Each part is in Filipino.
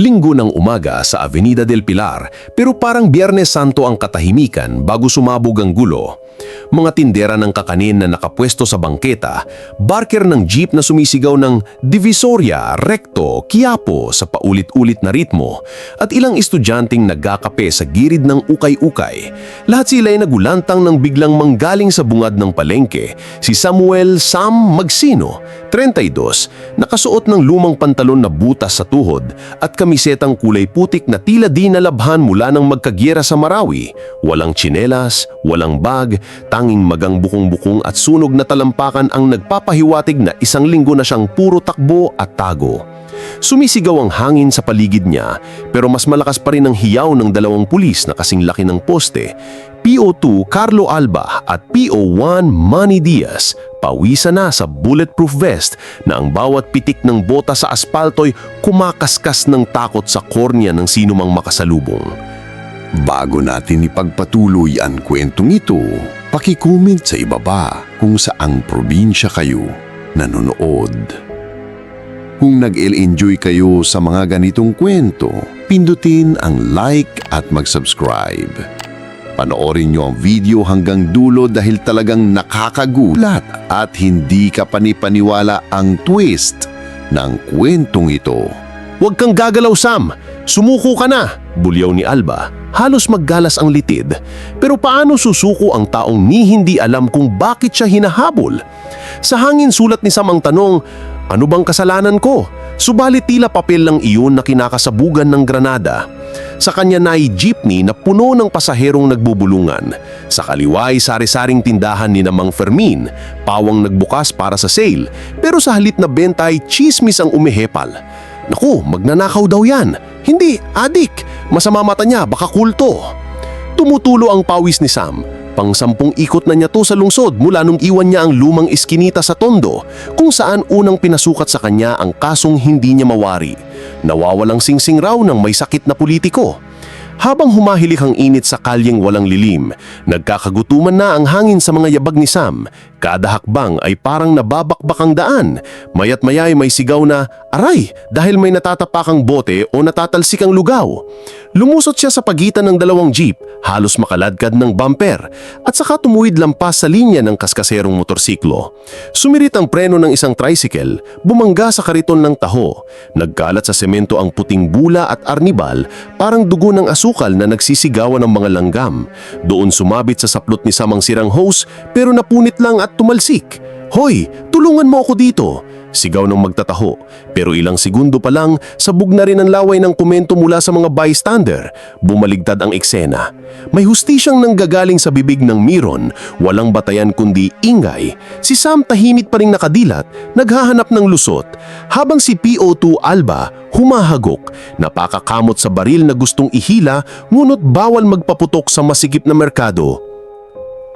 Linggo ng umaga sa Avenida del Pilar pero parang Biyernes Santo ang katahimikan bago sumabog ang gulo. Mga tindera ng kakanin na nakapwesto sa bangketa, barker ng jeep na sumisigaw ng Divisoria, Recto, Quiapo sa paulit-ulit na ritmo at ilang estudyanteng nagkakape sa girid ng ukay-ukay. Lahat sila ay nagulantang nang biglang manggaling sa bungad ng palengke si Samuel Sam Magsino, 32, nakasuot ng lumang pantalon na butas sa tuhod at kamisetang kulay putik na tila di nalabhan mula ng magkagyera sa Marawi. Walang tsinelas, walang bag, tanging magang bukong-bukong at sunog na talampakan ang nagpapahiwatig na isang linggo na siyang puro takbo at tago. Sumisigaw ang hangin sa paligid niya pero mas malakas pa rin ang hiyaw ng dalawang pulis na kasing laki ng poste. PO2 Carlo Alba at PO1 Manny Diaz pawisa na sa bulletproof vest na ang bawat pitik ng bota sa aspalto'y kumakaskas ng takot sa kornea ng sinumang makasalubong. Bago natin ipagpatuloy ang kwentong ito, pakicomment sa ibaba kung saang probinsya kayo nanonood. Kung nag-enjoy kayo sa mga ganitong kwento, pindutin ang like at mag-subscribe. Panoorin nyo ang video hanggang dulo dahil talagang nakakagulat at hindi ka panipaniwala ang twist ng kwentong ito. Huwag kang gagalaw, Sam! Sumuko ka na! Bulyaw ni Alba. Halos maggalas ang litid. Pero paano susuko ang taong ni hindi alam kung bakit siya hinahabol? Sa hangin sulat ni Sam ang tanong, ano bang kasalanan ko? Subalit tila papel lang iyon na kinakasabugan ng granada. Sa kanya na ay jeepney na puno ng pasaherong nagbubulungan. Sa kaliwa ay sari-saring tindahan ni Namang Fermin, pawang nagbukas para sa sale. Pero sa halit na benta ay chismis ang umihepal. Naku, magnanakaw daw yan. Hindi, adik. Masama mata niya, baka kulto. Tumutulo ang pawis ni Sam. Pang sampung ikot na niya to sa lungsod mula nung iwan niya ang lumang iskinita sa tondo kung saan unang pinasukat sa kanya ang kasong hindi niya mawari. Nawawalang singsing raw ng may sakit na politiko. Habang humahilik ang init sa kalyeng walang lilim, nagkakagutuman na ang hangin sa mga yabag ni Sam. Kada hakbang ay parang nababakbak ang daan. Mayat maya ay may sigaw na, aray, dahil may natatapakang bote o natatalsik ang lugaw. Lumusot siya sa pagitan ng dalawang jeep, halos makaladkad ng bumper, at saka tumuwid lampas sa linya ng kaskaserong motorsiklo. Sumirit ang preno ng isang tricycle, bumangga sa kariton ng taho. Nagkalat sa semento ang puting bula at arnibal, parang dugo ng asukal na nagsisigawan ng mga langgam. Doon sumabit sa saplot ni Samang sirang hose, pero napunit lang at tumalsik. Hoy, tulungan mo ako dito! Sigaw ng magtataho. Pero ilang segundo pa lang, sabog na rin ang laway ng komento mula sa mga bystander. Bumaligtad ang eksena. May hustisyang nanggagaling sa bibig ng Miron, walang batayan kundi ingay. Si Sam tahimik pa rin nakadilat, naghahanap ng lusot. Habang si PO2 Alba humahagok, napakakamot sa baril na gustong ihila ngunit bawal magpaputok sa masikip na merkado.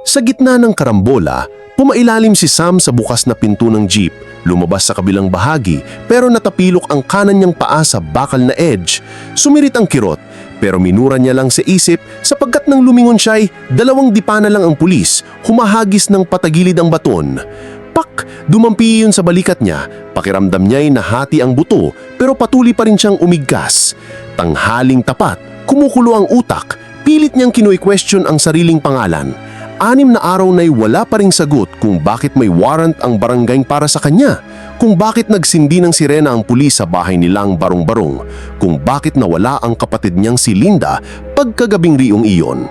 Sa gitna ng karambola, pumailalim si Sam sa bukas na pinto ng jeep, lumabas sa kabilang bahagi pero natapilok ang kanan niyang paa sa bakal na edge. Sumirit ang kirot pero minura niya lang sa isip sapagkat nang lumingon siya ay dalawang dipana lang ang pulis, humahagis ng patagilid ang baton. Pak! Dumampi yun sa balikat niya. Pakiramdam niya ay nahati ang buto pero patuloy pa rin siyang umigkas. Tanghaling tapat, kumukulo ang utak, pilit niyang kinoy-question ang sariling pangalan. Anim na araw na'y wala pa ring sagot kung bakit may warrant ang barangay para sa kanya, kung bakit nagsindi ng sirena ang pulis sa bahay nilang barong-barong, kung bakit nawala ang kapatid niyang si Linda pagkagabing riyong iyon.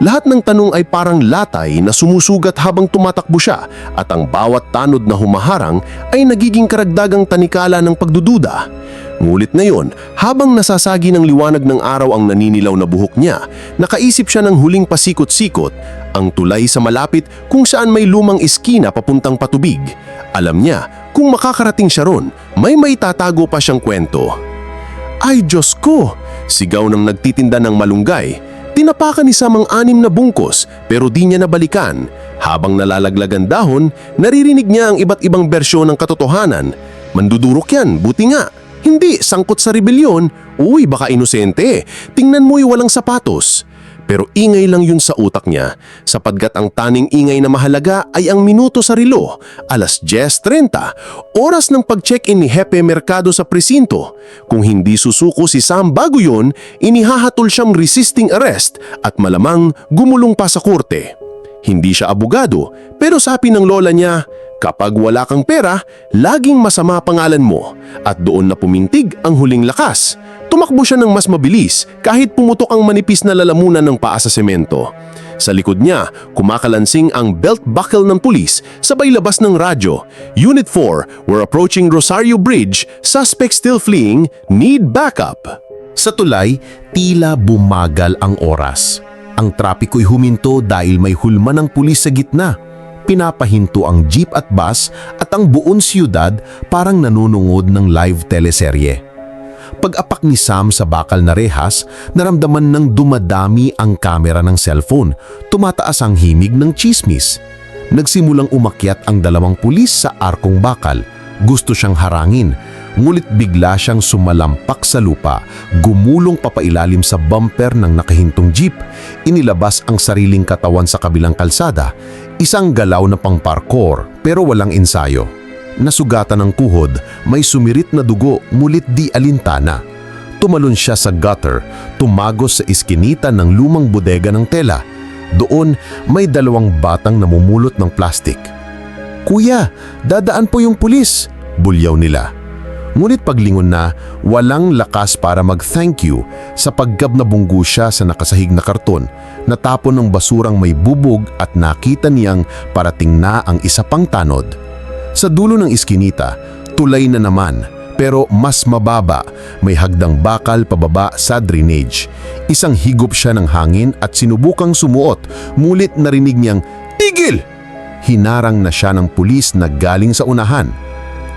Lahat ng tanong ay parang latay na sumusugat habang tumatakbo siya at ang bawat tanod na humaharang ay nagiging karagdagang tanikala ng pagdududa. Ngulit ngayon, habang nasasagi ng liwanag ng araw ang naninilaw na buhok niya, nakaisip siya ng huling pasikot-sikot, ang tulay sa malapit kung saan may lumang iskina papuntang patubig. Alam niya, kung makakarating siya ron, may maitatago pa siyang kwento. Ay Diyos ko! Sigaw ng nagtitinda ng malunggay. Tinapakan ni Sam ang anim na bungkos pero di niya nabalikan. Habang nalalaglag ang dahon, naririnig niya ang iba't ibang bersyon ng katotohanan. Mandudurok yan, buti nga. Hindi, sangkot sa rebelyon. Uy, baka inosente. Tingnan mo'y walang sapatos. Pero ingay lang yun sa utak niya sapagkat ang taning ingay na mahalaga ay ang minuto sa relo, alas 10.30, oras ng pag-check-in ni Hepe Mercado sa presinto. Kung hindi susuko si Sam bago yun, inihahatol siyang resisting arrest at malamang gumulong pa sa korte. Hindi siya abogado, pero sabi ng lola niya, kapag wala kang pera, laging masama pangalan mo. At doon na pumintig ang huling lakas. Tumakbo siya ng mas mabilis kahit pumutok ang manipis na lalamunan ng paa sa semento. Sa likod niya, kumakalansing ang belt buckle ng pulis sabay labas ng radyo. Unit 4, we're approaching Rosario Bridge, suspect still fleeing, need backup. Sa tulay, tila bumagal ang oras. Ang trapiko'y huminto dahil may hulma ng pulis sa gitna. Pinapahinto ang jeep at bus at ang buong siyudad parang nanunungod ng live teleserye. Pag-apak ni Sam sa bakal na rehas, naramdaman ng dumadami ang kamera ng cellphone. Tumataas ang himig ng chismis. Nagsimulang umakyat ang dalawang pulis sa arkong bakal. Gusto siyang harangin, ngulit bigla siyang sumalampak sa lupa, gumulong papailalim sa bumper ng nakahintong jeep, inilabas ang sariling katawan sa kabilang kalsada, isang galaw na pang parkour pero walang ensayo. Nasugatan ng kuhod, may sumirit na dugo, mulit di alintana. Tumalon siya sa gutter, tumagos sa iskinita ng lumang bodega ng tela. Doon, may dalawang batang namumulot ng plastik. Kuya, dadaan po yung pulis, bulyaw nila. Ngunit paglingon na, walang lakas para mag-thank you sa paggab na bunggo siya sa nakasahig na karton, natapon ng basurang may bubog at nakita niyang parating na ang isa pang tanod. Sa dulo ng iskinita, tulay na naman pero mas mababa, may hagdang bakal pababa sa drainage. Isang higop siya ng hangin at sinubukang sumuot, mulit narinig niyang, Tigil! Hinarang na siya ng pulis na galing sa unahan.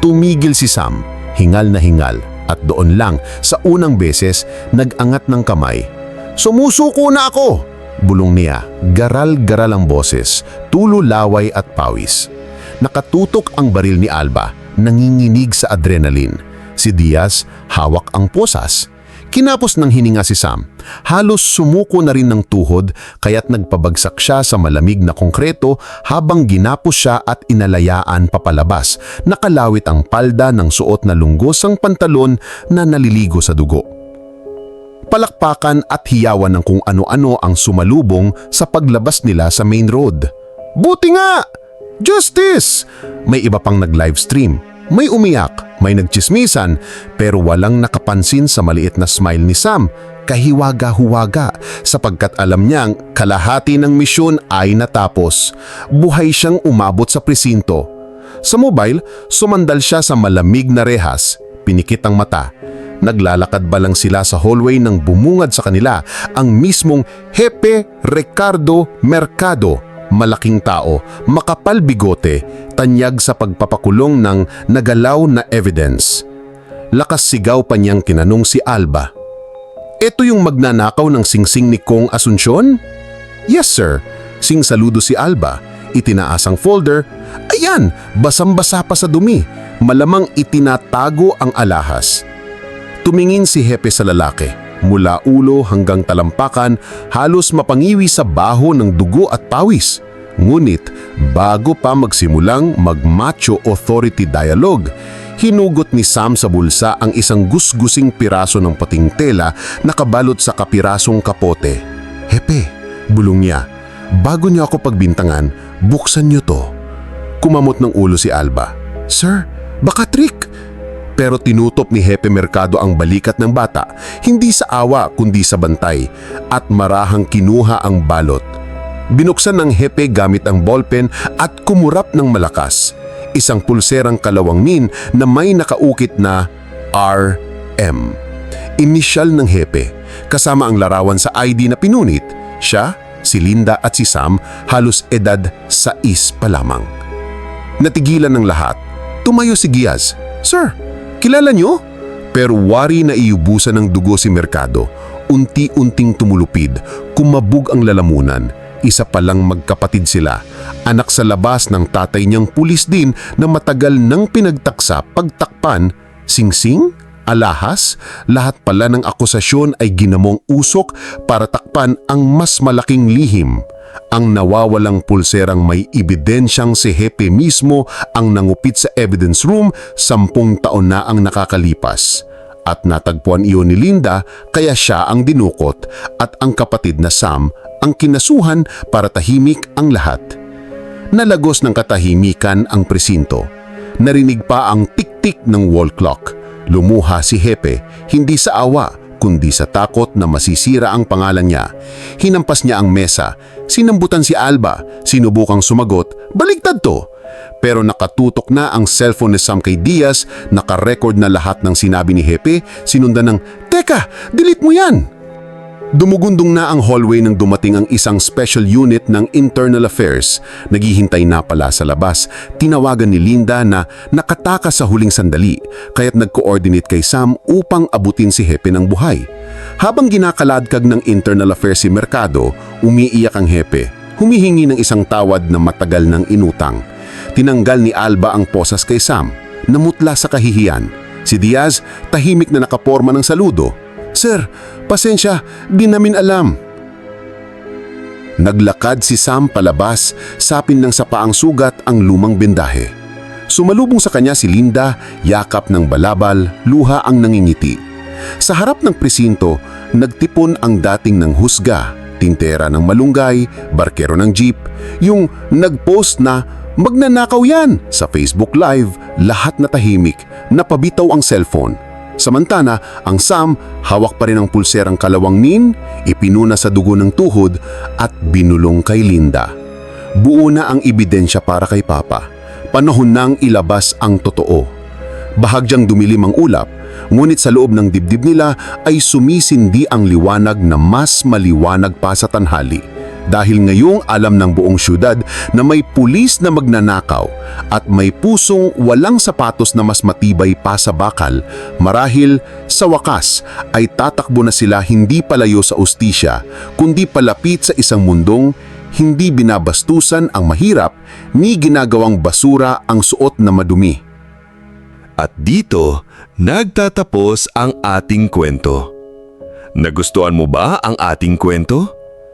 Tumigil si Sam, hingal na hingal, at doon lang, sa unang beses, nag-angat ng kamay. Sumusuko na ako! Bulong niya, garal-garal ang boses, tulo laway at pawis. Nakatutok ang baril ni Alba, nanginginig sa adrenaline. Si Diaz, hawak ang posas. Kinapos ng hininga si Sam. Halos sumuko na rin ng tuhod kaya't nagpabagsak siya sa malamig na konkreto habang ginapos siya at inalayaan papalabas. Nakalawit ang palda ng suot na lunggos ang pantalon na naliligo sa dugo. Palakpakan at hiyawan ng kung ano-ano ang sumalubong sa paglabas nila sa main road. Buti nga! Justice! May iba pang nag-livestream. May umiyak, may nagchismisan, pero walang nakapansin sa maliit na smile ni Sam, kahiwaga-huwaga, sapagkat alam niyang kalahati ng misyon ay natapos. Buhay siyang umabot sa presinto. Sa mobile, sumandal siya sa malamig na rehas, pinikit ang mata. Naglalakad ba lang sila sa hallway nang bumungad sa kanila ang mismong Hepe Ricardo Mercado malaking tao, makapal bigote, tanyag sa pagpapakulong ng nagalaw na evidence. Lakas sigaw pa niyang kinanong si Alba. Ito yung magnanakaw ng singsing ni Kong Asunsyon? Yes sir, sing saludo si Alba. Itinaas ang folder. Ayan, basang-basa pa sa dumi. Malamang itinatago ang alahas. Tumingin si Hepe sa lalaki. Mula ulo hanggang talampakan, halos mapangiwi sa baho ng dugo at pawis. Ngunit bago pa magsimulang mag-macho authority dialogue, hinugot ni Sam sa bulsa ang isang gusgusing piraso ng pating tela na kabalot sa kapirasong kapote. Hepe, bulong niya, bago niyo ako pagbintangan, buksan niyo to. Kumamot ng ulo si Alba. Sir, baka trick. Pero tinutop ni Hepe Mercado ang balikat ng bata, hindi sa awa kundi sa bantay, at marahang kinuha ang balot. Binuksan ng Hepe gamit ang ballpen at kumurap ng malakas. Isang pulserang kalawangin na may nakaukit na RM. Inisyal ng Hepe, kasama ang larawan sa ID na pinunit, siya, si Linda at si Sam halos edad sa is pa lamang. Natigilan ng lahat. Tumayo si Giaz. Sir, kilala niyo? Pero wari na iubusan ng dugo si Mercado. Unti-unting tumulupid, kumabog ang lalamunan. Isa palang magkapatid sila. Anak sa labas ng tatay niyang pulis din na matagal nang pinagtaksa pagtakpan, singsing Alahas, lahat pala ng akusasyon ay ginamong usok para takpan ang mas malaking lihim. Ang nawawalang pulserang may ebidensyang si Hepe mismo ang nangupit sa evidence room sampung taon na ang nakakalipas. At natagpuan iyon ni Linda kaya siya ang dinukot at ang kapatid na Sam ang kinasuhan para tahimik ang lahat. Nalagos ng katahimikan ang presinto. Narinig pa ang tik-tik ng wall clock. Lumuha si Hepe, hindi sa awa, kundi sa takot na masisira ang pangalan niya. Hinampas niya ang mesa, sinambutan si Alba, sinubukang sumagot, baligtad to. Pero nakatutok na ang cellphone ni Sam kay Diaz, nakarecord na lahat ng sinabi ni Hepe, sinundan ng, Teka, delete mo yan! Dumugundong na ang hallway nang dumating ang isang special unit ng Internal Affairs. Naghihintay na pala sa labas. Tinawagan ni Linda na nakataka sa huling sandali, kaya't nag-coordinate kay Sam upang abutin si Hepe ng buhay. Habang ginakaladkag ng Internal Affairs si Mercado, umiiyak ang Hepe. Humihingi ng isang tawad na matagal ng inutang. Tinanggal ni Alba ang posas kay Sam, namutla sa kahihiyan. Si Diaz, tahimik na nakaporma ng saludo. Sir, pasensya, di namin alam. Naglakad si Sam palabas, sapin ng sa paang sugat ang lumang bendahe. Sumalubong sa kanya si Linda, yakap ng balabal, luha ang nangingiti. Sa harap ng presinto, nagtipon ang dating ng husga, tintera ng malunggay, barkero ng jeep, yung nagpost na magnanakaw yan sa Facebook Live, lahat na tahimik, napabitaw ang cellphone. Samantana, ang Sam hawak pa rin ang pulserang kalawang nin, ipinuna sa dugo ng tuhod at binulong kay Linda. Buo na ang ebidensya para kay Papa. Panahon nang ilabas ang totoo. Bahagyang dumilim ang ulap, ngunit sa loob ng dibdib nila ay sumisindi ang liwanag na mas maliwanag pa sa tanhali. Dahil ngayong alam ng buong syudad na may pulis na magnanakaw at may pusong walang sapatos na mas matibay pa sa bakal, marahil sa wakas ay tatakbo na sila hindi palayo sa ustisya, kundi palapit sa isang mundong hindi binabastusan ang mahirap ni ginagawang basura ang suot na madumi. At dito, nagtatapos ang ating kwento. Nagustuhan mo ba ang ating kwento?